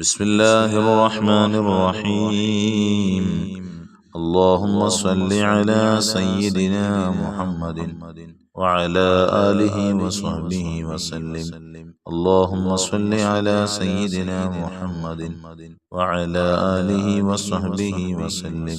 بسم الله الرحمن الرحيم اللهم صل على سيدنا محمد وعلى آله وصحبه وسلم اللهم صل على سيدنا محمد وعلى آله وصحبه وسلم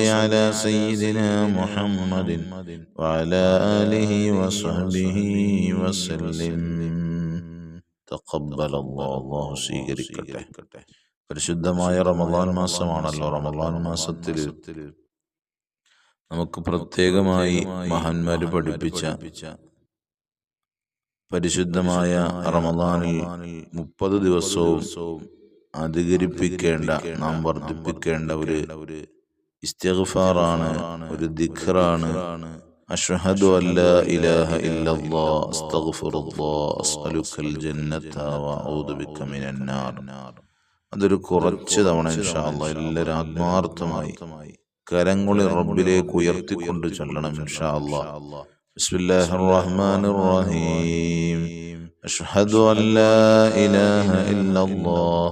على سيدنا محمد وعلى آله وصحبه وسلم تقبل الله الله സ്വീകരിക്കട്ടെ പരിശുദ്ധമായ റമദാൻ മാസമാണല്ലോ റമദാൻ മാസത്തിൽ നമുക്ക് പ്രത്യേകമായി മഹാന്മാര് പഠിപ്പിച്ച പരിശുദ്ധമായ റമദാനിൽ മുപ്പത് ദിവസവും അധികരിപ്പിക്കേണ്ട നാം വർദ്ധിപ്പിക്കേണ്ട ഒരു ഇസ്തിഗ്ഫാറാണ് ഒരു ദിഖറാണ്. അഷ്ഹദു അല്ല ഇലാഹ ഇല്ലല്ലാഹ് അസ്തഗ്ഫിറുല്ലാഹ് അസ്അലുക്കൽ ജന്നത ഔദു ബിക മിനന്നാർ അതൊരു കുറച്ച് തവണ ഇൻഷാ അല്ലാഹ് എല്ലാവരും ആത്മാർത്ഥമായി കരങ്ങളെ റബ്ബിലേക്ക് ഉയർത്തിക്കൊണ്ട് ചൊല്ലണം ഇൻഷാ അല്ലാഹ്. ബിസ്മില്ലാഹിർ റഹ്മാനിർ റഹീം അഷ്ഹദു അല്ല ഇലാഹ ഇല്ലല്ലാഹ്.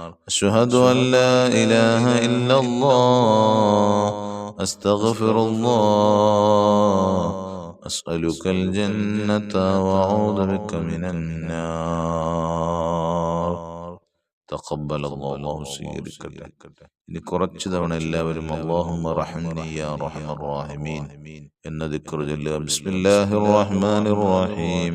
أشهد أن لا إله إلا الله أستغفر الله أسألك الجنة وأعوذ بك من النار تقبل الله الله സ്വീകരിക്കട്ടെ ഇനി കുറച്ച് തവണ എല്ലാവരും അള്ളാഹുമ്മ റഹ്മനി യാ റഹ്മർ റഹീമീൻ എന്ന ദിക്റ് ചൊല്ലുക ബിസ്മില്ലാഹിർ റഹ്മാനിർ റഹീം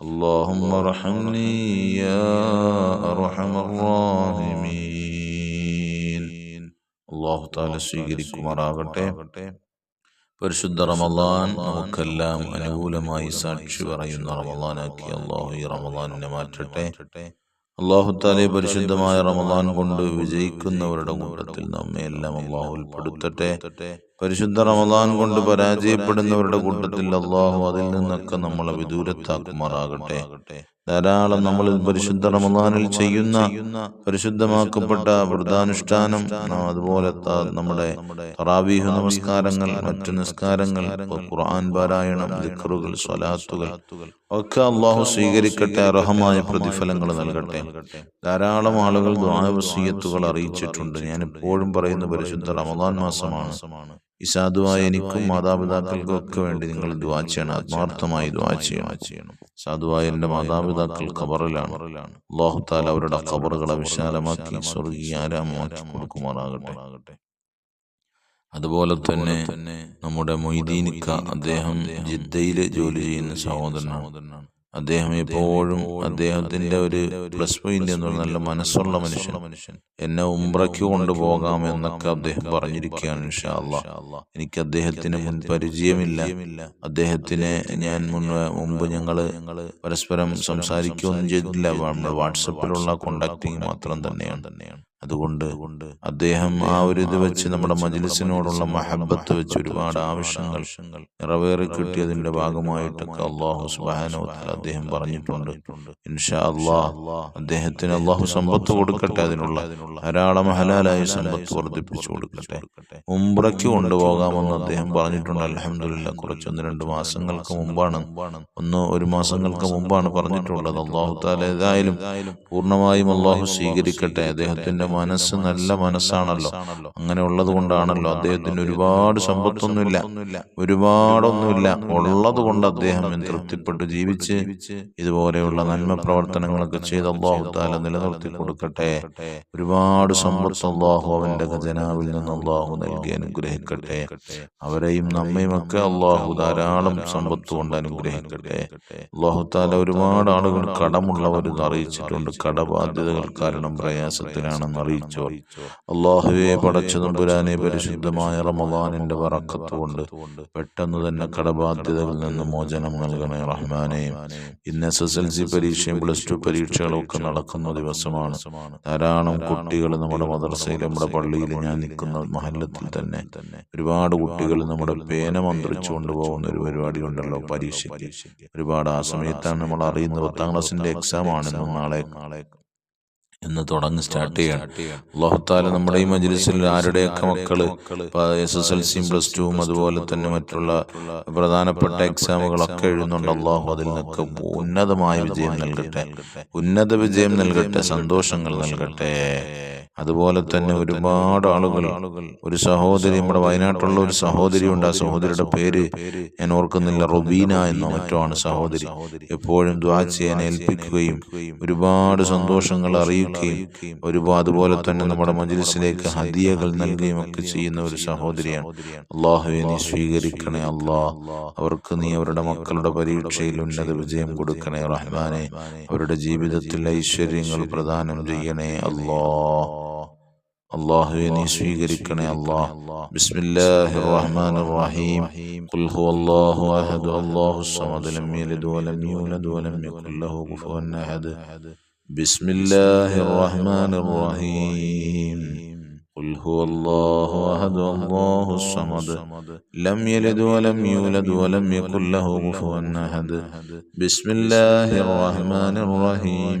اللهم ارحمني يا أرحم الراحمين الله تعالى സ്വീകരിക്കുമാറാകട്ടെ പരിശുദ്ധ റമദാൻ നമുക്കെല്ലാം അനുകൂലമായി സാക്ഷി പറയുന്ന റമദാനാക്കി അള്ളാഹു ഈ റമദാനിനെ മാറ്റട്ടെ അള്ളാഹു താലെ പരിശുദ്ധമായ റമദാൻ കൊണ്ട് വിജയിക്കുന്നവരുടെ കൂട്ടത്തിൽ നമ്മെ എല്ലാം അള്ളാഹു ഉൾപ്പെടുത്തട്ടെ പരിശുദ്ധ റമദാൻ കൊണ്ട് പരാജയപ്പെടുന്നവരുടെ കൂട്ടത്തിൽ അള്ളാഹു അതിൽ നിന്നൊക്കെ നമ്മളെ വിദൂരത്താക്കുമാറാകട്ടെ. ധാരാളം നമ്മൾ പരിശുദ്ധ റമദാനിൽ ചെയ്യുന്ന പരിശുദ്ധമാക്കപ്പെട്ട വ്രതാനുഷ്ഠാനം അതുപോലെ നമ്മുടെ തറാവീഹ് നമസ്കാരങ്ങൾ മറ്റു നിസ്കാരങ്ങൾ ഖുർആൻ പാരായണം ദിക്റുകൾ സ്വലാത്തുകൾ ഒക്കെ അള്ളാഹു സ്വീകരിക്കട്ടെ അർഹമായ പ്രതിഫലങ്ങൾ നൽകട്ടെ. ധാരാളം ആളുകൾ ദ്വാവസീയത്തുകൾ അറിയിച്ചിട്ടുണ്ട്. ഞാൻ എപ്പോഴും പറയുന്ന പരിശുദ്ധ റമദാൻ മാസമാണ്. ഇസാധുവായ എനിക്കും മാതാപിതാക്കൾക്കും ഒക്കെ വേണ്ടി നിങ്ങൾ ദ്വാ ചെയ്യണം. ആത്മാർത്ഥമായി ദ്വാ ചെയ്യണം. സാധുവായ എന്റെ മാതാപിതാക്കൾ ഖബറിലാണ്. ലോഹത്താൽ അവരുടെ ഖബറുകളെ വിശാലമാക്കി സ്വർഗീയ ആരാമമാക്കി കൊടുക്കുമാറാകട്ടെ. അതുപോലെ തന്നെ നമ്മുടെ മൊയ്തീനിക്ക അദ്ദേഹം ജിദ്ദയിൽ ജോലി ചെയ്യുന്ന സഹോദരനാണ്. അദ്ദേഹം എപ്പോഴും അദ്ദേഹത്തിന്റെ ഒരു പ്ലസ് പോയിന്റ് എന്ന് പറഞ്ഞാൽ നല്ല മനസ്സുള്ള മനുഷ്യൻ. എന്നെ ഉംറയ്ക്ക് കൊണ്ടുപോകാം എന്നൊക്കെ അദ്ദേഹം പറഞ്ഞിരിക്കുകയാണ് ഇൻഷാ എനിക്ക് അദ്ദേഹത്തിന് മുൻ പരിചയമില്ല. അദ്ദേഹത്തിനെ ഞാൻ മുൻപ് മുമ്പ് ഞങ്ങൾ പരസ്പരം സംസാരിക്കുകയൊന്നും ചെയ്തില്ല. നമ്മുടെ വാട്സപ്പിലുള്ള കോണ്ടാക്ടിങ് മാത്രം തന്നെയാണ്. തന്നെയാണ്. അതുകൊണ്ട് അദ്ദേഹം ആ ഒരു ഇത് വെച്ച് നമ്മുടെ മജിലിസിനോടുള്ള മഹബത്ത് വെച്ച് ഒരുപാട് ആവശ്യങ്ങൾ നിറവേറി കിട്ടിയതിന്റെ ഭാഗമായിട്ടൊക്കെ അള്ളാഹു സുബാനോ അദ്ദേഹം പറഞ്ഞിട്ടുണ്ട്. ഇൻഷാ അള്ളാഹ് അദ്ദേഹത്തിന് അള്ളാഹു സമ്പത്ത് കൊടുക്കട്ടെ അതിനുള്ള ധാരാളം ഹലാലായി സമ്പത്ത് വർദ്ധിപ്പിച്ചു കൊടുക്കട്ടെ. ഉംറയ്ക്ക് കൊണ്ടുപോകാമെന്ന് അദ്ദേഹം പറഞ്ഞിട്ടുണ്ട്. അലഹമില്ല കുറച്ചൊന്ന് രണ്ട് മാസങ്ങൾക്ക് മുമ്പാണ്. ഒന്ന് ഒരു മാസങ്ങൾക്ക് മുമ്പാണ് പറഞ്ഞിട്ടുള്ളത്. അള്ളാഹു താല ഏതായാലും പൂർണമായും അള്ളാഹു സ്വീകരിക്കട്ടെ. അദ്ദേഹത്തിന്റെ മനസ്സ് നല്ല മനസ്സാണല്ലോ. അങ്ങനെ ഉള്ളത് കൊണ്ടാണല്ലോ അദ്ദേഹത്തിന് ഒരുപാട് സമ്പത്തൊന്നുമില്ല. ഒരുപാടൊന്നുമില്ല. ഉള്ളത് കൊണ്ട് അദ്ദേഹം തൃപ്തിപ്പെട്ട് ജീവിച്ച് ഇതുപോലെയുള്ള നന്മ പ്രവർത്തനങ്ങളൊക്കെ ചെയ്ത് അള്ളാഹു താല നിലനിർത്തി കൊടുക്കട്ടെ. ഒരുപാട് സമ്പത്ത് അള്ളാഹു അവന്റെ ഖജനാവിൽ നിന്ന് അള്ളാഹു നൽകി അനുഗ്രഹിക്കട്ടെ. അവരെയും നമ്മയും ഒക്കെ അള്ളാഹു ധാരാളം സമ്പത്ത് കൊണ്ട് അനുഗ്രഹിക്കട്ടെ. അള്ളാഹു താല ഒരുപാട് ആളുകൾ കടമുള്ളവർ അറിയിച്ചിട്ടുണ്ട്. കടബാധ്യതകൾ കാരണം പ്രയാസത്തിലാണെന്ന് അറിയിച്ചോ. അള്ളാഹുവെ പടച്ചു നമ്പുരാനെ പരിശുദ്ധമായ റമദാനിന്റെ വറക്കത്ത് കൊണ്ട് പെട്ടെന്ന് തന്നെ കടബാധ്യതകളിൽ നിന്ന് മോചനം നൽകണേ റഹ്മാനെ. ഇന്ന് എസ് എസ് എൽ സി പരീക്ഷയും പ്ലസ് ടു പരീക്ഷകളൊക്കെ നടക്കുന്ന ദിവസമാണ്. ധാരാളം കുട്ടികൾ നമ്മുടെ മദ്രസയിൽ നമ്മുടെ പള്ളിയിൽ ഞാൻ നിൽക്കുന്ന മഹല്ലത്തിൽ തന്നെ ഒരുപാട് കുട്ടികൾ നമ്മുടെ പേന മന്ത്രിച്ചു കൊണ്ടുപോകുന്ന ഒരു പരിപാടി ഉണ്ടല്ലോ പരീക്ഷ ഒരുപാട് ആ സമയത്താണ് നമ്മൾ അറിയുന്നത് പത്താം ക്ലാസ്സിന്റെ എക്സാം ആണ് നാളെ. നാളെ എന്ന് തുടങ്ങി സ്റ്റാർട്ട് ചെയ്യണം. അള്ളാഹുത്താല നമ്മുടെ ഈ മജ്ലിസിൽ ആരുടെയൊക്കെ മക്കൾ എസ് എസ് എൽ സിയും പ്ലസ് ടുവും അതുപോലെ തന്നെ മറ്റുള്ള പ്രധാനപ്പെട്ട എക്സാമുകളൊക്കെ എഴുതുന്നുണ്ട്. അള്ളാഹു അതിൽ നിന്നൊക്കെ ഉന്നതമായ വിജയം നൽകട്ടെ. ഉന്നത വിജയം നൽകട്ടെ. സന്തോഷങ്ങൾ നൽകട്ടെ. അതുപോലെ തന്നെ ഒരുപാട് ആളുകൾ ഒരു സഹോദരി നമ്മുടെ വയനാട്ടിലുള്ള ഒരു സഹോദരി ഉണ്ട്. ആ സഹോദരിയുടെ പേര് ഞാൻ ഓർക്കുന്നില്ല. റൊബീന എന്ന മറ്റോ ആണ് സഹോദരി. എപ്പോഴും ദ്വാ ചെയ്യാൻ ഏൽപ്പിക്കുകയും ഒരുപാട് സന്തോഷങ്ങൾ അറിയിക്കുകയും ഒരുപാട് അതുപോലെ തന്നെ നമ്മുടെ മജ്ലിസിലേക്ക് ഹദിയകൾ നൽകുകയും ഒക്കെ ചെയ്യുന്ന ഒരു സഹോദരിയാണ്. അള്ളാഹുവെ നീ സ്വീകരിക്കണേ അള്ളാഹ് അവർക്ക് നീ അവരുടെ മക്കളുടെ പരീക്ഷയിൽ ഉന്നത വിജയം കൊടുക്കണേ റഹ്മാനെ. അവരുടെ ജീവിതത്തിൽ ഐശ്വര്യങ്ങൾ പ്രദാനം ചെയ്യണേ അള്ളാഹ് അള്ളാഹുവെ നീ സ്വീകരിക്കണേ അള്ളാഹ് ബിസ്മില്ലാഹി റഹ്മാൻ റഹീം ഖുൽ ഹുവല്ലാഹു അഹദ് അല്ലാഹു സമദ് ലം യലിദ് വലം യൂലദ് വലം യകുൽ ലഹു കുഫുവൻ അഹദ് ബിസ്മില്ലാഹി റഹ്മാൻ റഹീം قل هو الله أحد الله الصمد لم يلد ولم يولد ولم يكن له كفوا أحد بسم الله الرحمن الرحيم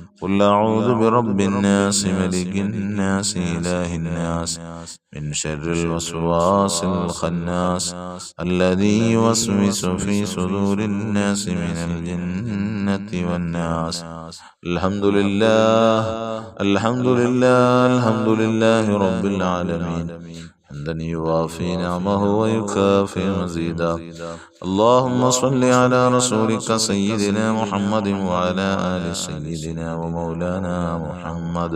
قل أعوذ برب الناس ملك الناس إله الناس من شر الوسواس الخناس الذي يوسوس في صدور الناس من الجنة والناس الحمد لله الحمد لله الحمد لله رب العالمين حمدا يوافي نعمه ويكافئ مزيدا اللهم صل على رسولك سيدنا محمد وعلى آل سيدنا ومولانا محمد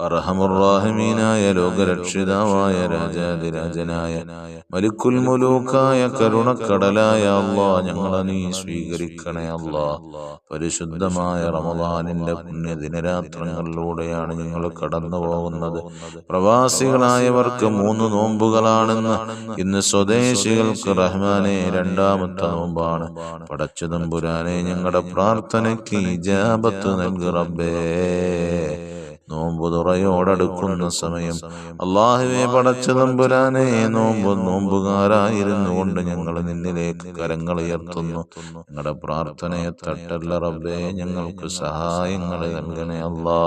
അർഹമുറാഹിമീനായ ലോകരക്ഷിതാവായ രാജാതിരാജനായ മലിക്കുൽ മുലൂക്കായ കരുണക്കടലായ അള്ളാ ഞങ്ങളെ നീ സ്വീകരിക്കണേ അള്ളാ. പരിശുദ്ധമായ റമദാനിന്റെ പുണ്യദിനരാത്രങ്ങളിലൂടെയാണ് ഞങ്ങൾ കടന്നു പോകുന്നത് പ്രവാസികളായവർക്ക് മൂന്ന് നോമ്പുകളാണെന്ന് ഇന്ന് സ്വദേശികൾക്ക് റഹ്മാനെ രണ്ടാമത്തെ നോമ്പാണ്. പടച്ചു തമ്പുരാനെ ഞങ്ങളുടെ പ്രാർത്ഥനയ്ക്ക് ഇജാബത്ത് നൽകി റബ്ബേ. നോമ്പ് തുറയോടടുക്കുന്ന സമയം അള്ളാഹുവെ പടച്ച തമ്പുരാനെ നോമ്പ് നോമ്പുകാരായിരുന്നു കൊണ്ട് ഞങ്ങൾ നിന്നിലേക്ക് കരങ്ങൾ ഉയർത്തുന്നു. ഞങ്ങളുടെ പ്രാർത്ഥനയെ തട്ടല്ല റബ്ബേ ഞങ്ങൾക്ക് സഹായങ്ങൾ നൽകണേ അല്ലാ.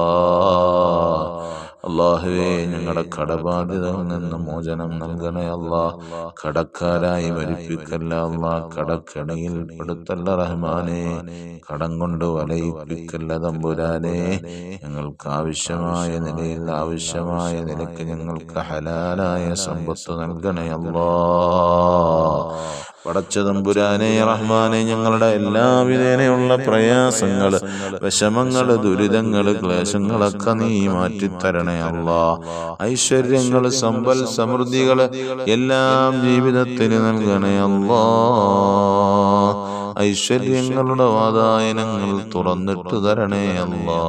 അള്ളാഹുവേ ഞങ്ങളുടെ കടബാധ്യതകളിൽ നിന്ന് മോചനം നൽകണേ അള്ളാ. കടക്കാരായി മരിപ്പിക്കല്ല അള്ളാ. കടക്കടയിൽ പെടുത്തല്ല റഹ്മാനെ. കടം കൊണ്ട് വലയിപ്പിക്കല്ല തമ്പുരാനെ. ഞങ്ങൾക്ക് ആവശ്യമായ നിലയിൽ ആവശ്യമായ നിലയ്ക്ക് ഞങ്ങൾക്ക് ഹലാലായ സമ്പത്ത് നൽകണേ അല്ലാ പടച്ച തമ്പുരാനെ റഹ്മാനെ ഞങ്ങളുടെ എല്ലാവിധേനയുള്ള പ്രയാസങ്ങൾ വിഷമങ്ങൾ ദുരിതങ്ങൾ ക്ലേശങ്ങളൊക്കെ നീ മാറ്റിത്തരണേ അല്ല ഐശ്വര്യങ്ങൾ സമ്പൽ സമൃദ്ധികൾ എല്ലാം ജീവിതത്തിന് നൽകണേ അല്ലാ ഐശ്വര്യങ്ങളുടെ വാതായനങ്ങൾ തുറന്നിട്ട് തരണേ അല്ലാ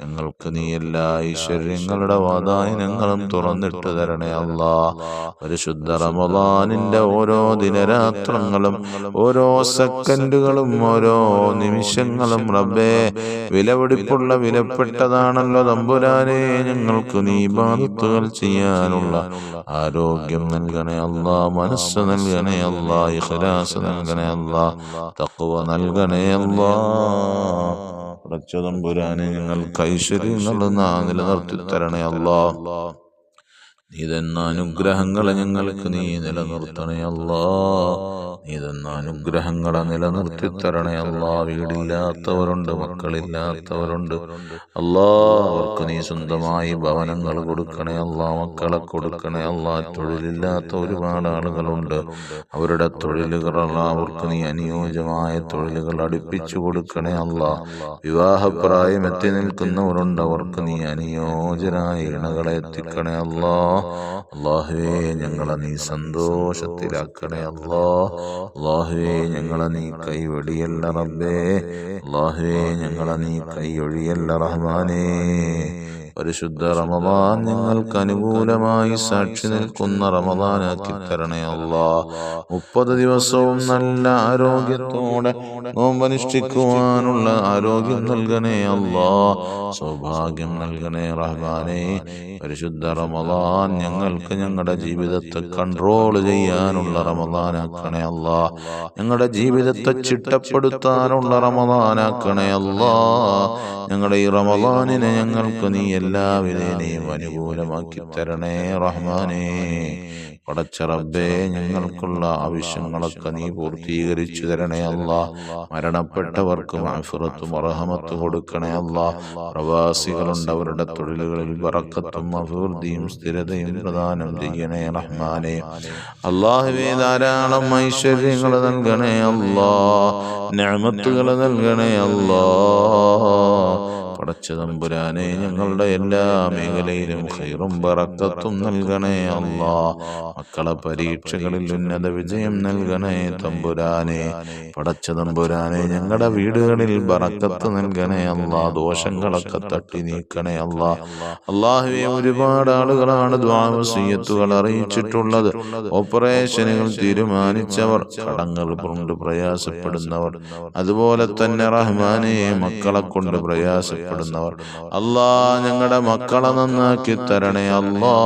ഞങ്ങൾക്ക് നീ എല്ലാ ഐശ്വര്യങ്ങളുടെ വാതായനങ്ങളും തുറന്നിട്ട് തരണേ അല്ലാ. പരിശുദ്ധ റമദാനിന്റെ ഓരോ ദിനരാത്രങ്ങളും ഓരോ സെക്കൻഡുകളും ഓരോ നിമിഷങ്ങളും റബ്ബേ വിലപിടിപ്പുള്ള വിലപ്പെട്ടതാണല്ലോ തമ്പുരാനെ ഞങ്ങൾക്ക് നീ ബാധത്തുകൾ ചെയ്യാനുള്ള ആരോഗ്യം നൽകണേ അല്ലാ മനസ്സ് നൽകണേ അല്ലാ ഇഖ്ലാസ് നൽകണേ അല്ലാ തഖ്വ നൽകണേ അല്ലാ. പടച്ചതമ്പുരാനെ ഞങ്ങൾക്ക് ഐശ്വര്യങ്ങൾ നാ നിലനിർത്തി തരണേ അല്ലാ നീ തന്ന അനുഗ്രഹങ്ങളെ ഞങ്ങൾക്ക് നീ നിലനിർത്തണേ അല്ലാ. നീ തന്ന അനുഗ്രഹങ്ങളെ നിലനിർത്തി തരണേ വീടില്ലാത്തവരുണ്ട് മക്കളില്ലാത്തവരുണ്ട്. അല്ലാ അവർക്ക് നീ സ്വന്തമായി ഭവനങ്ങൾ കൊടുക്കണേ അല്ലാ. മക്കളെ കൊടുക്കണേ അല്ലാ. തൊഴിലില്ലാത്ത ഒരുപാട് ആളുകളുണ്ട്. അവരുടെ തൊഴിലുകൾ അവർക്ക് നീ അനുയോജ്യമായ തൊഴിലുകൾ അടുപ്പിച്ചു കൊടുക്കണേ അല്ലാ. വിവാഹപ്രായം എത്തി നിൽക്കുന്നവരുണ്ട് അവർക്ക് നീ അനുയോജ്യരായ ഇണകളെ എത്തിക്കണേ അല്ലാ. അള്ളാഹുവേ ഞങ്ങളെ നീ സന്തോഷത്തിലാക്കണേ അള്ളാ. അള്ളാഹുവേ ഞങ്ങളെ നീ കൈവടിയല്ല റബ്ബേ. അള്ളാഹുവേ ഞങ്ങളെ നീ കൈയൊഴിയല്ല റഹ്മാനേ. പരിശുദ്ധ റമദാൻ നിങ്ങൾക്ക് അനുകൂലമായി സാക്ഷി നിൽക്കുന്ന റമദാനാക്കി തരണേ അല്ലാ. മുപ്പത് ദിവസവും നല്ല ആരോഗ്യത്തോടെ നോമ്പനുഷ്ഠിക്കുവാനുള്ള ആരോഗ്യം നൽകണേ അല്ലാ. സൗഭാഗ്യം നൽകണേ റഹ്മാനെ. പരിശുദ്ധ റമദാൻ ഞങ്ങൾക്ക് ഞങ്ങളുടെ ജീവിതത്തെ കൺട്രോൾ ചെയ്യാനുള്ള റമദാനാക്കണേ അല്ലാ. ഞങ്ങളുടെ ജീവിതത്തെ ചിട്ടപ്പെടുത്താനുള്ള റമദാനാക്കണേ അല്ലാ. ഞങ്ങളുടെ ഈ റമദാനിനെ ഞങ്ങൾക്ക് നീ എല്ലാവിധേനയും അനുകൂലമാക്കി തരണേ റഹ്മാനേ. പടച്ച റബ്ബേ ഞങ്ങൾക്കുള്ള ആവശ്യങ്ങളൊക്കെ നീ പൂർത്തീകരിച്ചു തരണേ അല്ല മരണപ്പെട്ടവർക്ക് മാഫിറത്തും അർഹമത്തും കൊടുക്കണേ അല്ല പ്രവാസികളുണ്ട് അവരുടെ തൊഴിലുകളിൽ വറക്കത്തും അഭിവൃദ്ധിയും സ്ഥിരതയും പ്രദാനം ചെയ്യണേ റഹ്മാനെ. അള്ളാഹുവേ ധാരാളം ഐശ്വര്യങ്ങൾ നൽകണേ അല്ലാ ഞാമത്തുകൾ നൽകണേ അല്ലാ പടച്ച തമ്പുരാനെ ഞങ്ങളുടെ എല്ലാ മേഖലയിലും ഹൈറും പറക്കത്തും നൽകണേ അള്ളാ മക്കളെ പരീക്ഷകളിൽ ഉന്നത വിജയം നൽകണേ തമ്പുരാനെ. പടച്ച തമ്പുരാനെ ഞങ്ങളുടെ വീടുകളിൽ ബറക്കത്ത് നൽകണേ അള്ളാ ദോഷങ്ങളൊക്കെ തട്ടി നീക്കണേ അള്ളാ അള്ളാഹുവെ ഒരുപാട് ആളുകളാണ് ദ്വാവസീയത്തുകൾ അറിയിച്ചിട്ടുള്ളത്. ഓപ്പറേഷനുകൾ തീരുമാനിച്ചവർ കടങ്ങൾ കൊണ്ട് പ്രയാസപ്പെടുന്നവർ. അതുപോലെ തന്നെ റഹ്മാനെ മക്കളെ കൊണ്ട് പ്രയാസപ്പെടുന്നവർ അല്ലാ ഞങ്ങളുടെ മക്കളെ നന്നാക്കി തരണേ അല്ലാ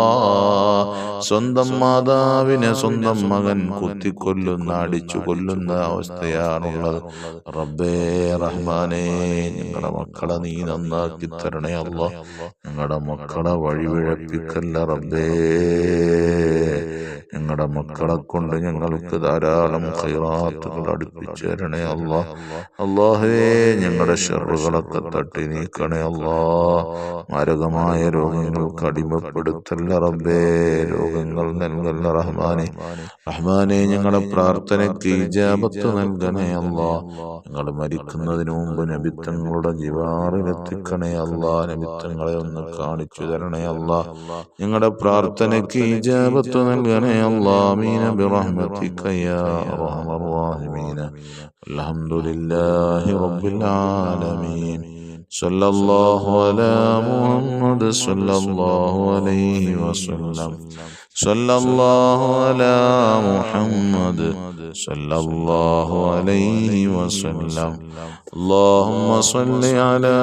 സ്വന്തം മാതാവിനെ സ്വന്തം മകൻ കുത്തിക്കൊല്ലുന്ന അടിച്ചു കൊല്ലുന്ന അവസ്ഥയാണുള്ളത്. റബ്ബേ റഹ്മാനെ ഞങ്ങളുടെ മക്കളെ നീ നന്നാക്കി തരണേ അല്ലാ ഞങ്ങളുടെ മക്കളെ വഴിവിഴപ്പിക്കല്ല റബ്ബേ. ഞങ്ങളുടെ മക്കളെ കൊണ്ട് ഞങ്ങൾക്ക് ധാരാളം ഖൈറാത്തുകൾ അടുപ്പിച്ചു തരണേ അല്ലാ. അള്ളാഹേ ഞങ്ങളുടെ ഷെറുകളൊക്കെ തട്ടി നീക്കണേ അല്ലാ. മാരകമായ രോഗങ്ങൾക്ക് അടിമപ്പെടുത്തല്ല റബ്ബേ. രോഗങ്ങൾ നൽകല്ല റഹ്മാനെ. റഹ്മാനെ. ഞങ്ങളുടെ പ്രാർത്ഥനയ്ക്ക് ഇജാബത്ത് നൽകണേ അല്ല. ഞങ്ങൾ മരിക്കുന്നതിന് മുമ്പ് നബിത്തങ്ങളുടെ ജിവാറിലെത്തിക്കണേ അല്ല. നബിത്തങ്ങളെ ഒന്ന് കാണിച്ചു തരണേ അല്ല. ഞങ്ങളുടെ പ്രാർത്ഥനയ്ക്ക് ഇജാബത്ത് നൽകണേ الظالمين برحمتك يا ارحم الراحمين الحمد لله رب العالمين صلى الله على محمد صلى الله عليه وسلم صلى الله على محمد صلى الله عليه وسلم اللهم صل على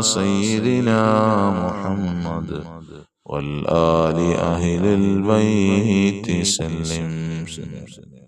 سيدنا محمد والآل أهل البيت سلم.